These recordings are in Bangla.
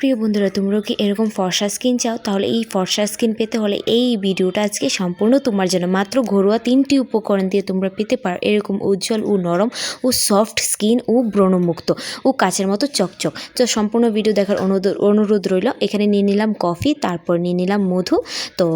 প্রিয় বন্ধুরা, তোমরাও কি এরকম ফর্সা স্কিন চাও? তাহলে এই ফর্সা স্কিন পেতে হলে এই ভিডিওটা আজকে সম্পূর্ণ তোমার জন্য। মাত্র ঘরোয়া তিনটি উপকরণ দিয়ে তোমরা পেতে পারো। এরকম উজ্জ্বল ও নরম ও সফট স্কিন ও ব্রণমুক্ত ও কাচের মতো চকচক। তো সম্পূর্ণ ভিডিও দেখার অনুরোধ অনুরোধ রইল, এখানে নিয়ে নিলাম কফি, তারপর নিয়ে নিলাম মধু। তো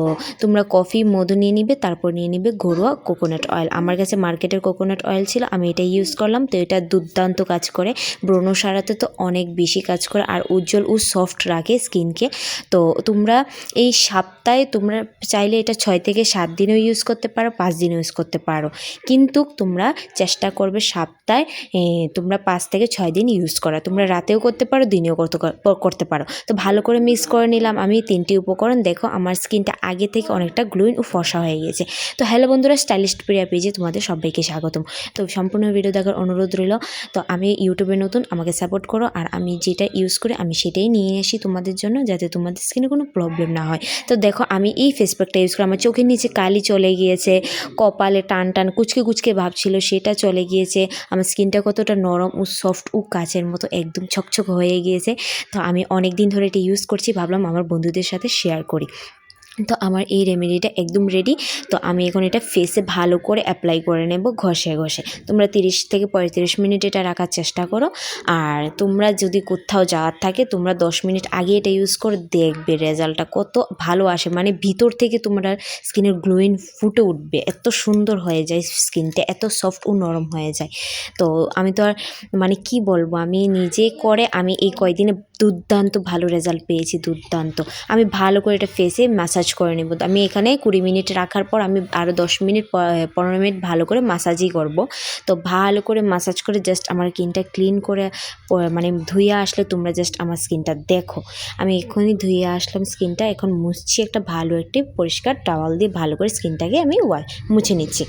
তোমরা কফি, মধু নিয়ে নিবে, তারপর নিয়ে নিবে ঘরোয়া কোকোনাট অয়েল। আমার কাছে মার্কেটের কোকোনাট অয়েল ছিল, আমি এটা ইউজ করলাম। তো এটা দুর্দান্ত কাজ করে, ব্রণ সারাতে তো অনেক বেশি কাজ করে, আর উজ্জ্বল ও সফট রাখে স্কিনকে তো তোমরা এই সপ্তাহে তোমরা চাইলে এটা ছয় থেকে সাত দিনও ইউজ করতে পারো, পাঁচ দিনও ইউজ করতে পারো। কিন্তু তোমরা চেষ্টা করবে সপ্তাহে তোমরা পাঁচ থেকে ছয় দিন ইউজ করা তোমরা রাতেও করতে পারো, দিনেও করতে করতে পারো। তো ভালো করে মিক্স করে নিলাম আমি তিনটি উপকরণ। দেখো আমার স্কিনটা আগে থেকে অনেকটা গ্লোইং ও ফসা হয়ে গেছে তো হ্যালো বন্ধুরা স্টাইলিস্ট প্রিয়া পেজে তোমাদের সবাইকে স্বাগতম। তো সম্পূর্ণ ভিডিও দেখার অনুরোধ রইল, তো আমি ইউটিউবে নতুন, আমাকে সাপোর্ট করো। আর আমি যেটা ইউজ করি, আমি সেটাই নিয়ে আসি তোমাদের জন্য যাতে তোমাদের স্কিনে কোনো প্রবলেম না হয়। তো দেখো, আমি এই ফেস প্যাকটা ইউজ করি আমার চোখের নিচে কালি চলে গিয়েছে, কপালে টান টান কুচকে কুচকে ভাব ছিল, সেটা চলে গিয়েছে। আমার স্কিনটা কতটা নরম ও সফট ও কাচের মতো একদম ছকছক হয়ে গিয়েছে। তো আমি অনেক দিন ধরে এটা ইউজ করছি, ভাবলাম আমার বন্ধুদের সাথে শেয়ার করি। তো আমার এই রেমেডিটা একদম রেডি তো আমি এখন এটা ফেসে ভালো করে অ্যাপ্লাই করে নেব ঘষে ঘষে। তোমরা তিরিশ থেকে পঁয়ত্রিশ মিনিট এটা রাখার চেষ্টা করো। আর তোমরা যদি কোথাও যাওয়ার থাকে, তোমরা দশ মিনিট আগে এটা ইউজ করে দেখবে রেজাল্টটা কত ভালো আসে। মানে ভিতর থেকে তোমরা স্কিনের গ্লোইন ফুটে উঠবে। এত সুন্দর হয়ে যায় স্কিনটা এত সফট ও নরম হয়ে যায়। তো আমি তো আর মানে কি বলব, আমি নিজে করে আমি এই কয়দিনে দুর্দান্ত ভালো রেজাল্ট পেয়েছি, দুর্দান্ত। আমি ভালো করে এটা ফেসে ম্যাসাজ করে নেব। আমি এখানে কুড়ি মিনিট রাখার পর আমি আরও দশ মিনিট পনেরো মিনিট ভালো করে মাসাজই করব। তো ভালো করে মাসাজ করে জাস্ট আমার স্কিনটা ক্লিন করে মানে ধুয়ে আসলে তোমরা জাস্ট আমার স্কিনটা দেখো। আমি এখনই ধুয়ে আসলাম স্কিনটা এখন মুছছি একটা ভালো একটি পরিষ্কার টাওয়াল দিয়ে ভালো করে স্কিনটাকে আমি মুছে নিচ্ছি।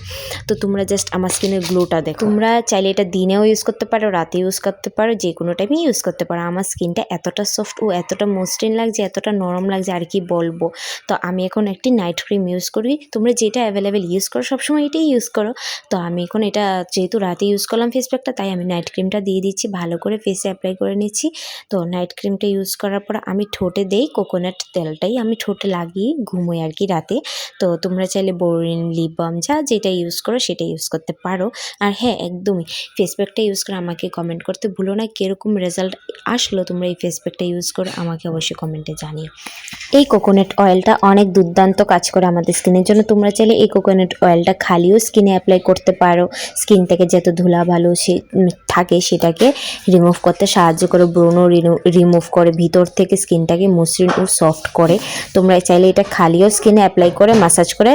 তো তোমরা জাস্ট আমার স্কিনের গ্লোটা দেখো। তোমরা চাইলে এটা দিনেও ইউজ করতে পারো রাতে ইউজ করতে পারো, যে কোনো টাইমে ইউজ করতে পারো। আমার স্কিনটা এতটা সফট ও এতটা মসৃণ লাগছে, এতটা নরম লাগছে, আর কি বলব? তো আমি এখন একটি নাইট ক্রিম ইউজ করি। তোমরা যেটা অ্যাভেলেবেল ইউজ করো, সবসময় এটাই ইউজ করো। তো আমি এখন এটা যেহেতু রাতে ইউজ করলাম ফেস প্যাকটা তাই আমি নাইট ক্রিমটা দিয়ে দিচ্ছি, ভালো করে ফেসে অ্যাপ্লাই করে নিচ্ছি। তো নাইট ক্রিমটা ইউজ করার পর আমি ঠোঁটে দেই কোকোনাট তেলটাই আমি ঠোঁটে লাগিয়ে ঘুমোই আর কি রাতে। তো তোমরা চাইলে বোরিন লিপ বাম যা যেটা ইউজ করো সেটা ইউজ করতে পারো। আর হ্যাঁ একদমই ফেস প্যাকটা ইউজ করে আমাকে কমেন্ট করতে ভুলো না, কীরকম রেজাল্ট আসলো তোমরা এই ফেস প্যাকটা ইউজ করে, আমাকে অবশ্যই কমেন্টে জানিও। এই কোকোনাট অয়েলটা অনেক দুর্দান্ত কাজ করে আমাদের স্কিনের জন্য। তোমরা চাইলে এই কোকোনাট অয়েলটা খালিও স্কিনে অ্যাপ্লাই করতে পারো। স্কিন থেকে যত ধুলা ভালো সে থাকে সেটাকে রিমুভ করতে সাহায্য করে ব্রণ রিমুভ করে, ভিতর থেকে স্কিনটাকে মসৃণ ও সফট করে। তোমরা চাইলে এটা খালিও স্কিনে অ্যাপ্লাই করে মাসাজ করে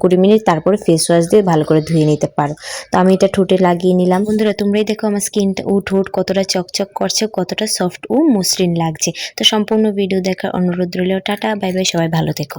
কুড়ি মিনিট তারপরে ফেস ওয়াশ দিয়ে ভালো করে ধুয়ে নিতে পারো। তো আমি এটা ঠোঁটে লাগিয়ে নিলাম। বন্ধুরা, তোমরাই দেখো আমার স্কিনটা ও ঠোঁট কতটা চকচক করছে, কতটা সফট ও মসৃণ লাগছে। তো সম্পূর্ণ ভিডিও দেখার অনুরোধ রইলেও টাটা বাই বাই সবাই ভালো থেকো।